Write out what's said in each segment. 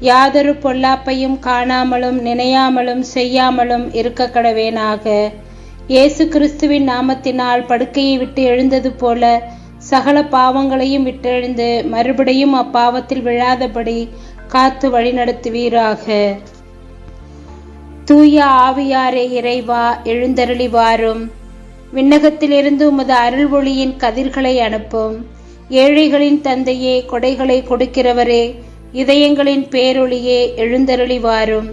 யாதொரு பொல்லாப்பையும் காணாமலும் நினையாமலும் செய்யாமலும் இருக்க கடவேனாக இயேசு கிறிஸ்துவின் நாமத்தினால் படுக்கையை விட்டு எழுந்தது போல சகல பாவங்களையும் விட்டெழுந்து மறுபடியும் அப்பாவத்தில் விழாதபடி காத்து வழிநடத்துவீராக தூய ஆவியாரே இறைவா எழுந்தருளி வாரும் விண்ணகத்திலிருந்து உமது அருள் ஒளியின் கதிர்களை அனுப்பும். ஏழைகளின் தந்தையே கொடைகளை கொடுக்கிறவரே இதயங்களின் பேரொளியே எழுந்தருளி வாரும்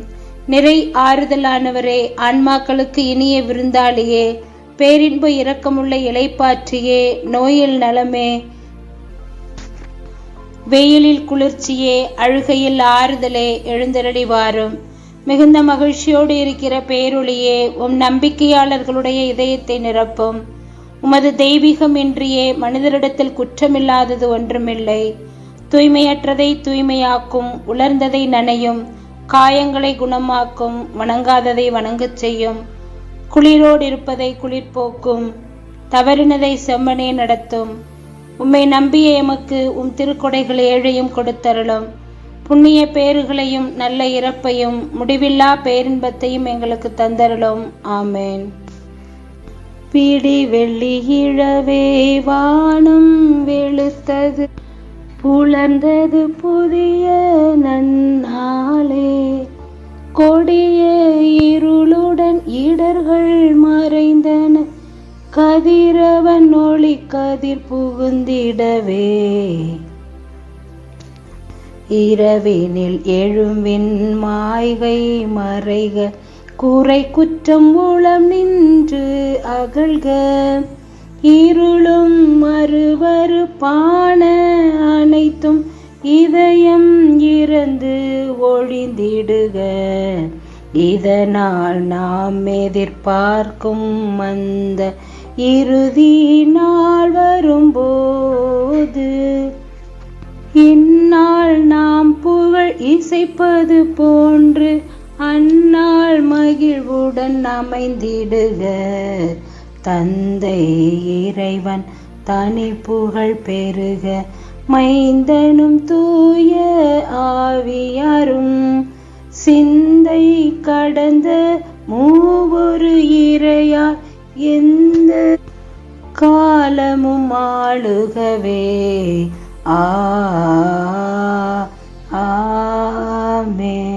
நிறை ஆறுதலானவரே ஆன்மாக்களுக்கு இனிய விருந்தாளியே பேரின்ப இரக்கமுள்ள இலைப்பாற்றியே நோயில் நலமே. வெயிலில் குளிர்ச்சியே அழுகையில் ஆறுதலே எழுந்தருளி வாரும் மிகுந்த மகிழ்ச்சியோடு இருக்கிற பேரொளியே உம் நம்பிக்கையாளர்களுடைய இதயத்தை நிரப்பும். உமது தெய்வீகம் இன்றியே மனிதரிடத்தில் குற்றமில்லாதது ஒன்றுமில்லை. தூய்மையற்றதை தூய்மையாக்கும் உலர்ந்ததை நனையும் காயங்களை குணமாக்கும் வணங்காததை வணங்கச் செய்யும் குளிரோடு இருப்பதை குளிர்போக்கும் தவறினதை செம்மனே நடத்தும். உம்மை நம்பிய எமக்கு உம் திருக்கொடைகள் ஏழையும் கொடுத்தருளும். புண்ணிய பேறுகளையும் நல்ல இறப்பையும் முடிவில்லா பேரின்பத்தையும் எங்களுக்கு தந்தருளும். ஆமேன். பிடி வெள்ளி இழவே வானம் வெளுத்தது. புலர்ந்தது புதிய நன்னாளே. கொடிய இருளுடன் இடர்கள் மறைந்தன. கதிரவன் ஒளி கதிர் புகுந்திடவே. இரவினில் எழும்பின் மாய்கை மறைக. குறை குற்றம் மூலம் நின்று அகழ்க இருளும் மறுவறுப்பான அனைத்தும் இதயம் இறந்து ஒழிந்திடுக. இதனால் நாம் எதிர்பார்க்கும் அந்த இறுதி நாள் வரும்போது இந்நாள் நாம் புகழ் இசைப்பது போன்று அந்நாள் மகிழ்வுடன் அமைந்திடுக. தந்தை இறைவன் தனி புகழ் பெருக மைந்தனும் தூய ஆவியாரும் சிந்தை கடந்த மூவொரு இறையார் எந்த காலமும் ஆளுகவே ஆ ஆமென்.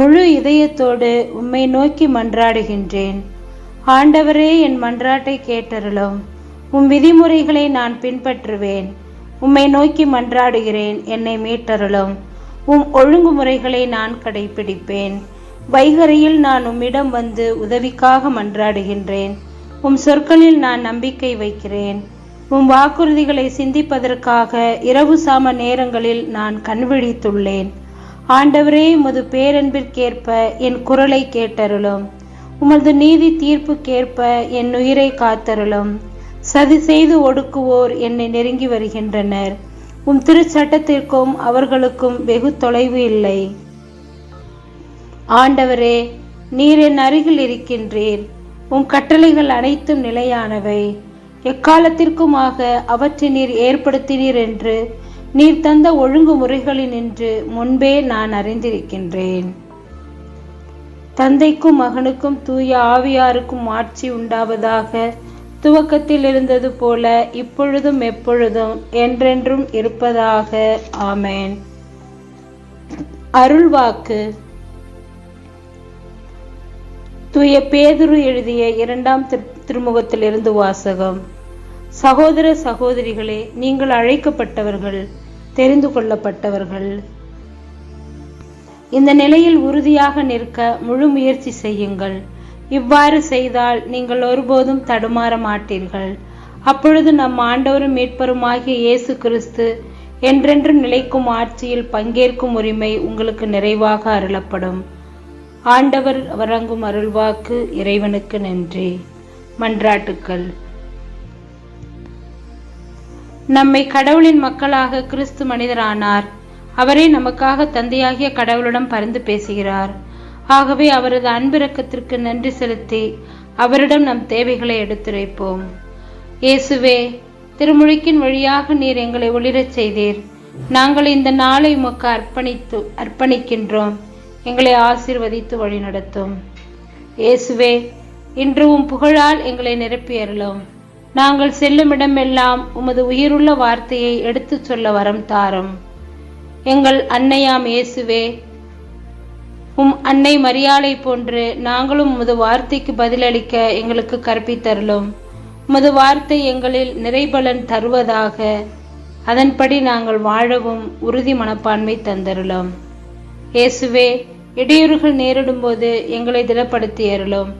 முழு இதயத்தோடு உம்மை நோக்கி மன்றாடுகின்றேன். ஆண்டவரே என் மன்றாட்டை கேட்டருளும். உம் விதிமுறைகளை நான் பின்பற்றுவேன். உம்மை நோக்கி மன்றாடுகிறேன் என்னை மீட்டருளும். உம் ஒழுங்குமுறைகளை நான் கடைபிடிப்பேன் வைகரையில் நான் உம்மிடம் வந்து உதவிக்காக மன்றாடுகின்றேன். உம் சொற்களில் நான் நம்பிக்கை வைக்கிறேன். உம் வாக்குறுதிகளை சிந்திப்பதற்காக இரவு சாம நேரங்களில் நான் கண்விழித்துள்ளேன் ஆண்டவரே உமது பேரன்பிற்கேற்ப என் குரலை கேட்டருளும். உமது நீதி தீர்ப்புக்கேற்ப என் உயிரை காத்தருளும். சதி செய்து ஒடுக்குவோர் என்னை நெருங்கி வருகின்றனர். உம் திருச்சட்டத்திற்கும் அவர்களுக்கும் வெகு தொலைவு இல்லை. ஆண்டவரே நீர் என் அருகில் இருக்கின்றீர். உம் கட்டளைகள் அனைத்தும் நிலையானவை. எக்காலத்திற்குமாக அவற்றை நீர் ஏற்படுத்தினீர் என்று நீர் தந்த ஒழுங்குமுறைகளினின்று முன்பே நான் அறிந்திருக்கின்றேன். தந்தைக்கும் மகனுக்கும் தூய ஆவியாருக்கும் ஆட்சி உண்டாவதாக துவக்கத்தில் இருந்தது போல இப்பொழுதும் எப்பொழுதும் என்றென்றும் இருப்பதாக. ஆமேன். அருள்வாக்கு தூய பேதுரு எழுதிய இரண்டாம் திருமுகத்திலிருந்து வாசகம். சகோதர சகோதரிகளே நீங்கள் அழைக்கப்பட்டவர்கள் தெரிந்து கொள்ளப்பட்டவர்கள். இந்த நிலையில் உறுதியாக நிற்க முழு முயற்சி செய்யுங்கள். இவ்வாறு செய்தால் நீங்கள் ஒருபோதும் தடுமாற மாட்டீர்கள். அப்பொழுது நம் ஆண்டவரும் மீட்பருமாகிய இயேசு கிறிஸ்து என்றென்றும் நிலைக்கும் ஆட்சியில் பங்கேற்கும் உரிமை உங்களுக்கு நிறைவாக அருளப்படும். ஆண்டவர் வழங்கும் அருள்வாக்கு இறைவனுக்கு நன்றி. மன்றாட்டுக்கள். நம்மை கடவுளின் மக்களாக கிறிஸ்து மனிதரானார். அவரே நமக்காக தந்தையாகிய கடவுளிடம் பரிந்து பேசுகிறார். ஆகவே அவரது அன்பிறக்கத்திற்கு நன்றி செலுத்தி அவரிடம் நம் தேவைகளை எடுத்துரைப்போம். இயேசுவே திருமுழுக்கின் வழியாக நீர் எங்களை ஒளிரச் செய்தீர். நாங்கள் இந்த நாளை உமக்கு அர்ப்பணித்து அர்ப்பணிக்கின்றோம். எங்களை ஆசீர்வதித்து வழிநடத்தும். இயேசுவே இன்று உம் புகழால் எங்களை நிரப்பியருளும். நாங்கள் செல்லுமிடமெல்லாம் உமது உயிருள்ள வார்த்தையை எடுத்துச் சொல்ல வரம் தாரும். எங்கள் அன்னையாம் இயேசுவே உம் அன்னை மரியாளை போன்று நாங்களும் உமது வார்த்தைக்கு பதிலளிக்க எங்களுக்கு கற்பித்தருளும் உமது வார்த்தை எங்களில் நிறைபலன் தருவதாக அதன்படி நாங்கள் வாழவும் உறுதி மனப்பான்மை தந்தருளும். இயேசுவே இடையூறுகள் நேரிடும்போது எங்களை திடப்படுத்தி அருளும்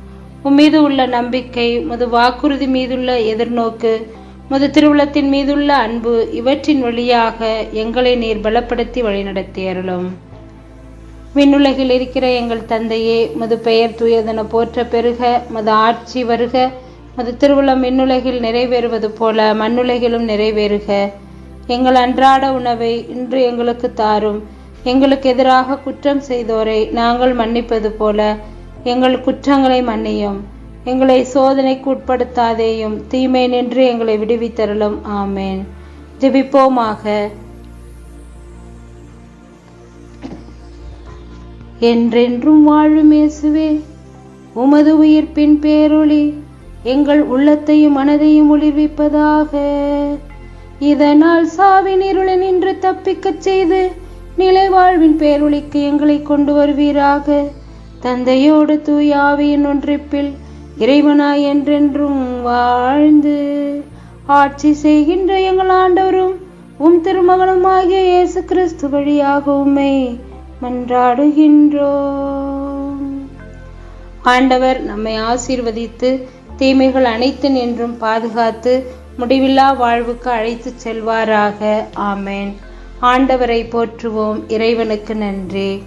உம்மீது உள்ள நம்பிக்கை முது வாக்குறுதி மீதுள்ள எதிர்நோக்கு முது திருவுளத்தின் மீதுள்ள அன்பு இவற்றின் வழியாக எங்களை நீர் பலப்படுத்தி வழிநடத்தி அருளும். விண்ணுலகில் இருக்கிற எங்கள் தந்தையே மது பெயர் தூயதென போற்ற பெருக மது ஆட்சி வருக மது திருவுளம் விண்ணுலகில் நிறைவேறுவது போல மண்ணுலகிலும் நிறைவேறுக. எங்கள் அன்றாட உணவை இன்று எங்களுக்கு தாரும் எங்களுக்கு எதிராக குற்றம் செய்தோரை நாங்கள் மன்னிப்பது போல எங்கள் குற்றங்களை மன்னியும். எங்களை சோதனைக்கு உட்படுத்தாதேயும். தீமை நின்று எங்களை விடுவித்தருளும். ஆமேன். ஜெபிப்போமாக. என்றென்றும் வாழும் இயேசுவே உமது உயிர்ப்பின் பேரொளி எங்கள் உள்ளத்தையும் மனதையும் ஒளிர்விப்பதாக இதனால் சாவின் இருளை நின்று தப்பிக்கச் செய்து நிலை வாழ்வின் பேரொளிக்கு எங்களை கொண்டு வருவீராக. தந்தையோடு தூயாவியின் ஒன்றிப்பில் இறைவனாய் என்றென்றும் வாழ்ந்து ஆட்சி செய்கின்ற எங்கள் ஆண்டவரும் உம் திருமகனுமாகிய இயேசு கிறிஸ்து வழியாக உம்மை மன்றாடுகின்றோம். ஆண்டவர் நம்மை ஆசீர்வதித்து தீமைகள் அனைத்து நின்றும் பாதுகாத்து முடிவில்லா வாழ்வுக்கு அழைத்துச் செல்வாராக. ஆமேன். ஆண்டவரை போற்றுவோம். இறைவனுக்கு நன்றி.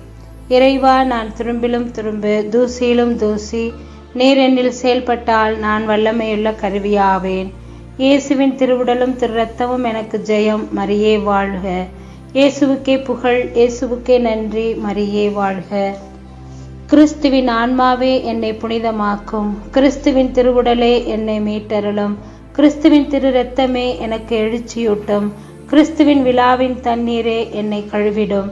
இறைவா நான் திரும்பிலும் திரும்பு தூசியிலும் தூசி நீர் என்னில் செயல்பட்டால் நான் வல்லமையுள்ள கருவியாவேன். இயேசுவின் திருவுடலும் திரு ரத்தமும் எனக்கு ஜெயம் மரியே வாழ்க. இயேசுவுக்கே புகழ் இயேசுவுக்கே நன்றி மரியே வாழ்க. கிறிஸ்துவின் ஆன்மாவே என்னை புனிதமாக்கும். கிறிஸ்துவின் திருவுடலே என்னை மீட்டருளும். கிறிஸ்துவின் திரு ரத்தமே எனக்கு எழுச்சியூட்டும். கிறிஸ்துவின் விழாவின் தண்ணீரே என்னை கழுவிடும்.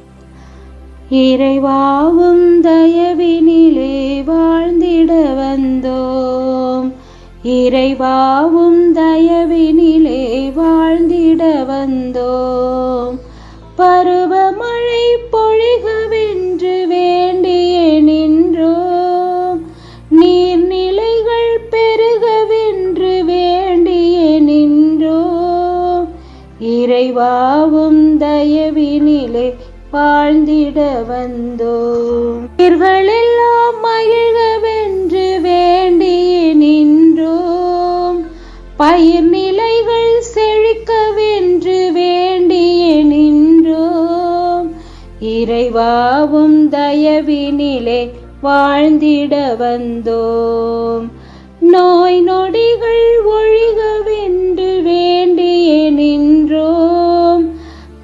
இறைவாவும் தயவினிலே வாழ்ந்திட வந்தோம். இறைவாவும் தயவினிலே வாழ்ந்திட வந்தோம். பருவமழை பொழிகள் இறைவாவும் தயவினிலே வாழ்ந்திட வந்தோம். நோய் நொடிகள் ஒழிகவென்று வேண்டிய நின்றோம்.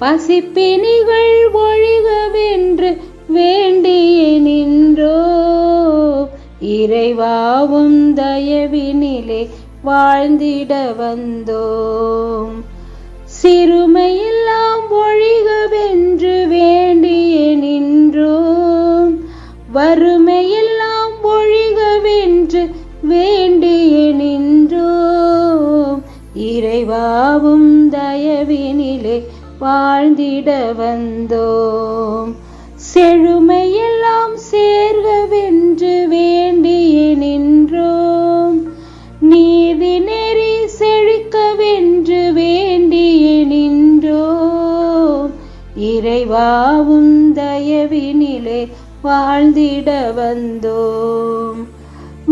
பசிப்பினிகள் ஒழிகவென்று வேண்டிய நின்றோம். இறைவாவும் தயவினிலே வாழ்ந்திட வந்தோம். வறுமையெல்லாம் ஒழிகவென்று வேண்டிய நின்றோம் இறைவாவும் தயவினிலே வாழ்ந்திட வந்தோம். செழுமையெல்லாம் சேர்கவென்று வேண்டிய நின்றோம். நீதி நெறி செழிக்கவென்று வேண்டிய நின்றோம். இறைவாவும் தயவினி வாழ்ந்திட வந்தோம்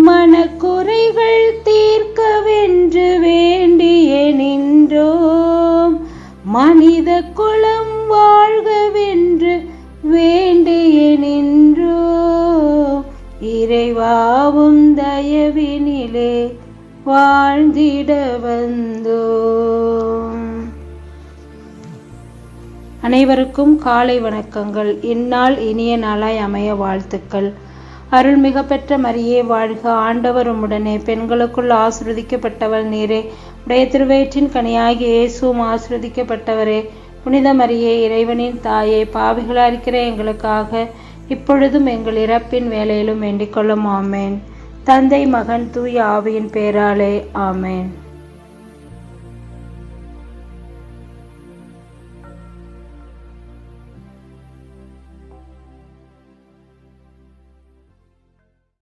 மனக்குறைகள் தீர்க்கவென்று வேண்டிய நின்றோம். மனித குலம் வாழ்கவென்று வேண்டிய நின்றோம். இறைவாவும் தயவினிலே வாழ்ந்திட வந்தோம் அனைவருக்கும் காலை வணக்கங்கள். இந்நாள் இனிய நாளாய் அமைய வாழ்த்துக்கள். அருள்மிக பெற்ற மரியே வாழ்க ஆண்டவர் உம்முடனே பெண்களுக்குள் ஆசிர்வதிக்கப்பட்டவள் நீரே. உடைய திருவயிற்றின் கனியாகி இயேசுவும் ஆசிர்வதிக்கப்பட்டவரே. புனித மரியே இறைவனின் தாயே பாவிகளா இருக்கிற எங்களுக்காக இப்பொழுதும் எங்கள் இறப்பின் வேலையிலும் வேண்டிக் கொள்ளும். ஆமேன். தந்தை மகன் தூய ஆவியின் பேராலே. ஆமேன்.